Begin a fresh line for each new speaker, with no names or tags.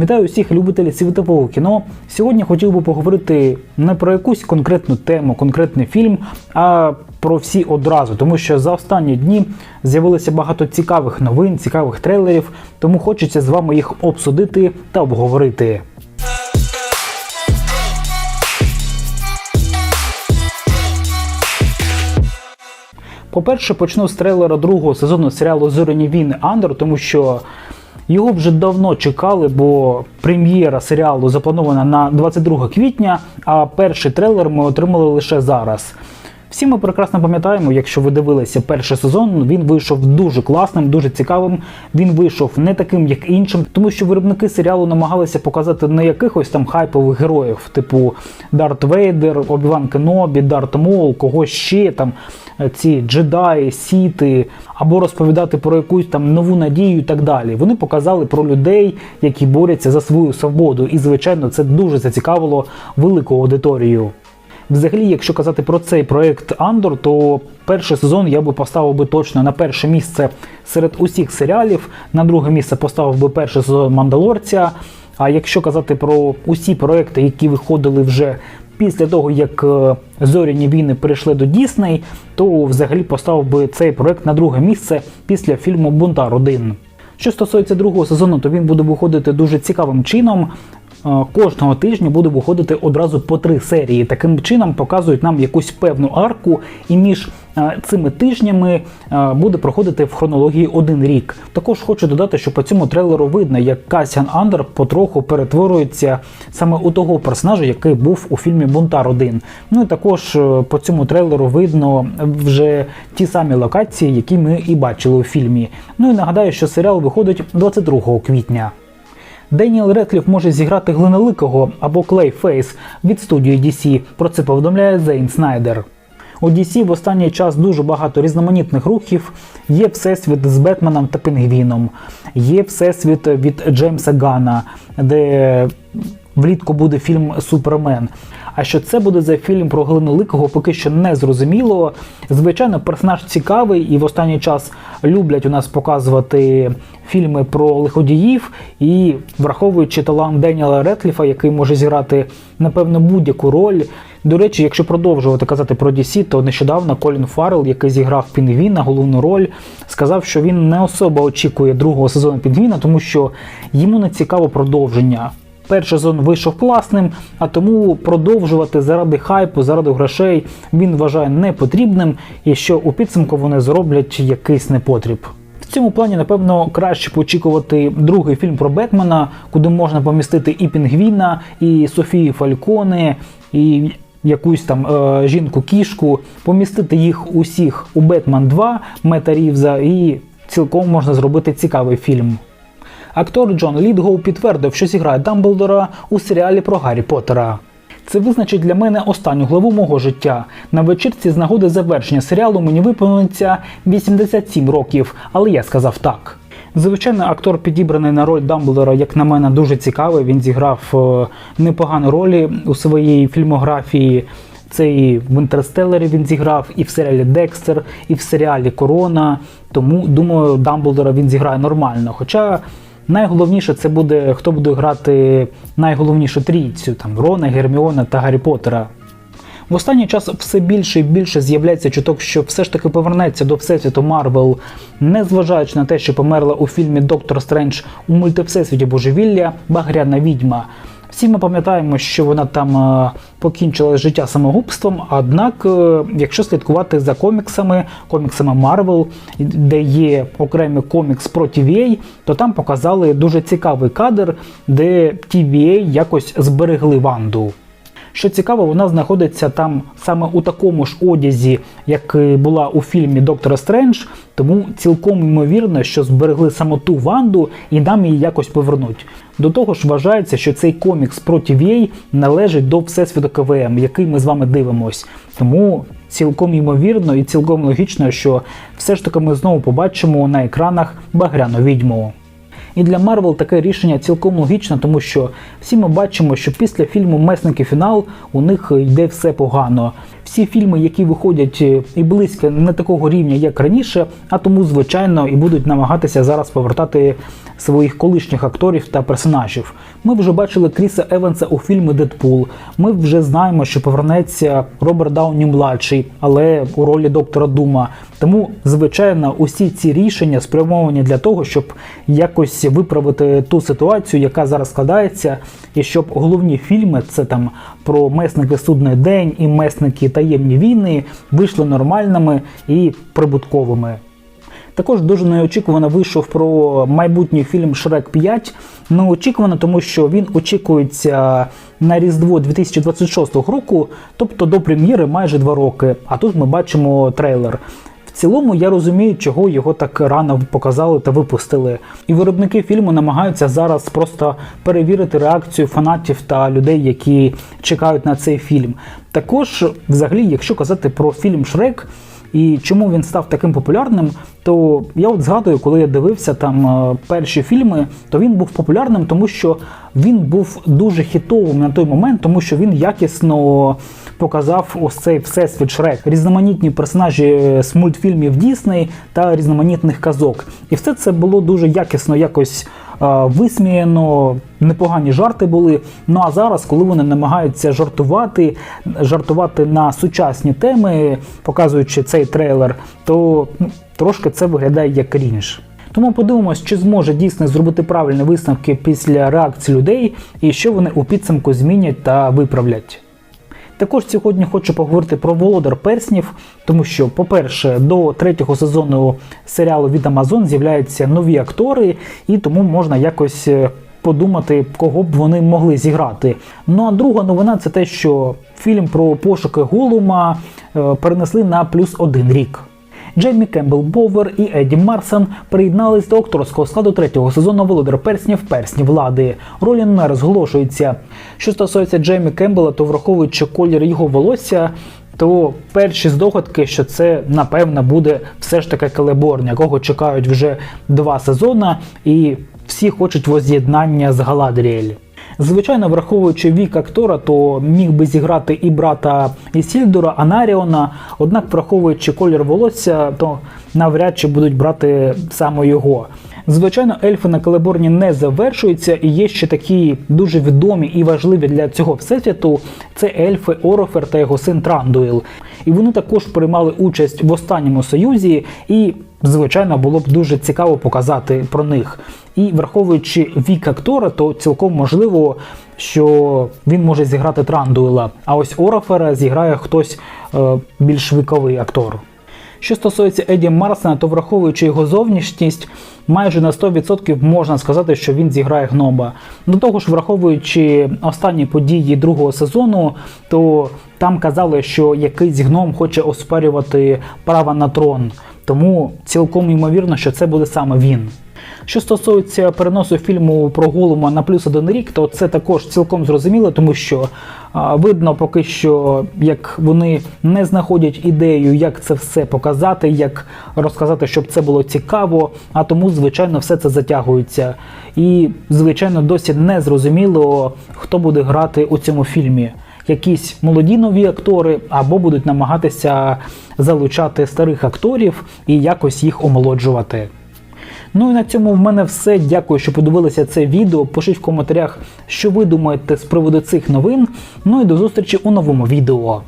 Вітаю усіх любителів світового кіно. Сьогодні хотів би поговорити не про якусь конкретну тему, конкретний фільм, а про всі одразу, тому що за останні дні з'явилося багато цікавих новин, цікавих трейлерів, тому хочеться з вами їх обсудити та обговорити. По-перше, почну з трейлера другого сезону серіалу Зоряні війни Андер, тому що його вже давно чекали, бо прем'єра серіалу запланована на 22 квітня, а перший трейлер ми отримали лише зараз. Всі ми прекрасно пам'ятаємо, якщо ви дивилися перший сезон, він вийшов дуже класним, дуже цікавим. Він вийшов не таким, як іншим, тому що виробники серіалу намагалися показати не якихось там хайпових героїв, типу Дарт Вейдер, Обіван Кенобі, Дарт Мол, когось ще там ці джедаї, сіти, або розповідати про якусь там нову надію і так далі. Вони показали про людей, які борються за свою свободу, і звичайно, це дуже зацікавило велику аудиторію. Взагалі, якщо казати про цей проект Андор, то перший сезон я би поставив би точно на перше місце серед усіх серіалів. На друге місце поставив би перший сезон Мандалорця. А якщо казати про усі проекти, які виходили вже після того, як е, зоряні війни перейшли до Дісней, то взагалі поставив би цей проект на друге місце після фільму Бунтар 1. Що стосується другого сезону, то він буде виходити дуже цікавим чином. Е, Кожного тижня буде виходити одразу по три серії. Таким чином показують нам якусь певну арку, і між цими тижнями буде проходити в хронології один рік. Також хочу додати, що по цьому трейлеру видно, як Касян Андер потроху перетворюється саме у того персонажа, який був у фільмі Бунтар 1. Ну і також е, по цьому трейлеру видно вже ті самі локації, які ми і бачили у фільмі. Ну і нагадаю, що серіал виходить 22 квітня. Деніел Редкліф може зіграти глиноликого або Клейфейс від студії DC. Про це повідомляє Зейн Снайдер. У DC в останній час дуже багато різноманітних рухів. Є всесвіт з Бетменом та Пінгвіном, є всесвіт від Джеймса Гана, де влітку буде фільм Супермен. А що це буде за фільм про глиноликого, поки що не зрозуміло. Звичайно, персонаж цікавий, і в останній час люблять у нас показувати фільми про лиходіїв. І враховуючи талант Деніела Ретліфа, який може зіграти напевно будь-яку роль. До речі, якщо продовжувати казати про DC, то нещодавно Колін Фаррелл, який зіграв Пінгвіна, головну роль, сказав, що він не особо очікує другого сезону Пінгвіна, тому що йому не цікаво продовження. Перший сезон вийшов класним, а тому продовжувати заради хайпу, заради грошей він вважає непотрібним, і що у підсумку вони зроблять якийсь непотріб. В цьому плані, напевно, краще поочікувати другий фільм про Бетмена, куди можна помістити і Пінгвіна, і Софії Фальконе, і якусь там е, жінку-кішку, помістити їх усіх у Бетмен 2 Мета Рівза, і цілком можна зробити цікавий фільм. Актор Джон Лідгоу підтвердив, що зіграє Дамблдора у серіалі про Гаррі Поттера. Це визначить для мене останню главу мого життя. На вечірці з нагоди завершення серіалу мені виповниться 87 років, але я сказав так. Звичайно, актор підібраний на роль Дамблдора, як на мене, дуже цікавий. Він зіграв е, непогані ролі у своїй фільмографії. Це і в Інтерстелері він зіграв, і в серіалі Декстер, і в серіалі Корона. Тому думаю, Дамблдора він зіграє нормально. Хоча найголовніше це буде хто буде грати найголовнішу трійцю там Рона, Герміона та Гаррі Поттера. В останній час все більше і більше з'являється чуток, що все ж таки повернеться до всесвіту Марвел, незважаючи на те, що померла у фільмі Доктор Стрендж у мультивсесвіті Божевілля Багряна відьма. Всі ми пам'ятаємо, що вона там е, покінчила життя самогубством. Однак, е, якщо слідкувати за коміксами, коміксами Marvel, де є окремий комікс про TVA, то там показали дуже цікавий кадр, де TVA якось зберегли Ванду. Що цікаво, вона знаходиться там саме у такому ж одязі, як була у фільмі Доктора Стрендж, тому цілком ймовірно, що зберегли саме ту Ванду і нам її якось повернуть. До того ж, вважається, що цей комікс про TVA належить до Всесвіту КВМ, який ми з вами дивимось. Тому цілком ймовірно і цілком логічно, що все ж таки ми знову побачимо на екранах багряну відьму. І для Марвел таке рішення цілком логічне, тому що всі ми бачимо, що після фільму Месники фінал у них йде все погано. Всі фільми, які виходять е, і близько не такого рівня, як раніше, а тому, звичайно, і будуть намагатися зараз повертати своїх колишніх акторів та персонажів. Ми вже бачили Кріса Еванса у фільмі Дедпул. Ми вже знаємо, що повернеться Роберт Дауні младший, але у ролі доктора Дума. Тому, звичайно, усі ці рішення спрямовані для того, щоб якось виправити ту ситуацію, яка зараз складається, і щоб головні фільми, це там про месники Судний день і месники таємні війни, вийшли нормальними і прибутковими. Також дуже неочікувано вийшов про майбутній фільм Шрек 5. Неочікувано, тому що він очікується на Різдво 2026 року, тобто до прем'єри майже два роки. А тут ми бачимо трейлер. Цілому я розумію, чого його так рано показали та випустили. І виробники фільму намагаються зараз просто перевірити реакцію фанатів та людей, які чекають на цей фільм. Також, взагалі, якщо казати про фільм Шрек. І чому він став таким популярним, то я от згадую, коли я дивився там е, перші фільми, то він був популярним, тому що він був дуже хітовим на той момент, тому що він якісно показав ось цей всесвіт Шрек, різноманітні персонажі з мультфільмів Дісней та різноманітних казок. І все це було дуже якісно якось е, висміяно, непогані жарти були. Ну а зараз, коли вони намагаються жартувати, жартувати на сучасні теми, показуючи цей трейлер, то ну, трошки це виглядає як крінж. Тому подивимось, чи зможе дійсно зробити правильні висновки після реакції людей і що вони у підсумку змінять та виправлять. Також сьогодні хочу поговорити про Володар Перснів, тому що, по-перше, до третього сезону серіалу від Amazon з'являються нові актори, і тому можна якось е, подумати, кого б вони могли зіграти. Ну а друга новина це те, що фільм про пошуки Голума е, перенесли на плюс один рік. Джеймі Кембл Бовер і Едді Марсон приєднались до акторського складу третього сезону Володар Перснів Персні влади. Ролі не розголошується. Що стосується Джеймі Кембела, то враховуючи колір його волосся. То перші здогадки, що це напевно буде все ж таки Келеборн, якого чекають вже два сезони, і всі хочуть воз'єднання з Галадріель. Звичайно, враховуючи вік актора, то міг би зіграти і брата Ісільдора, Анаріона. Однак, враховуючи колір волосся, то навряд чи будуть брати саме його. Звичайно, ельфи на Калеборні не завершуються, і є ще такі дуже відомі і важливі для цього всесвіту. Це ельфи Орофер та його син Трандуїл. І вони також приймали участь в останньому союзі, і, звичайно, було б дуже цікаво показати про них. І враховуючи вік актора, то цілком можливо, що він може зіграти Трандуїла. А ось Орофера зіграє хтось е, більш віковий актор. Що стосується Еді Марсена, то враховуючи його зовнішність, майже на 100% можна сказати, що він зіграє гноба. До того ж, враховуючи останні події другого сезону, то там казали, що якийсь гном хоче оспарювати право на трон. Тому цілком ймовірно, що це буде саме він. Що стосується переносу фільму про Голума на плюс один рік, то це також цілком зрозуміло, тому що видно поки що, як вони не знаходять ідею, як це все показати, як розказати, щоб це було цікаво. А тому, звичайно, все це затягується. І, звичайно, досі не зрозуміло, хто буде грати у цьому фільмі. Якісь молоді нові актори або будуть намагатися залучати старих акторів і якось їх омолоджувати. Ну і на цьому в мене все. Дякую, що подивилися це відео. Пишіть в коментарях, що ви думаєте з приводу цих новин. Ну і до зустрічі у новому відео.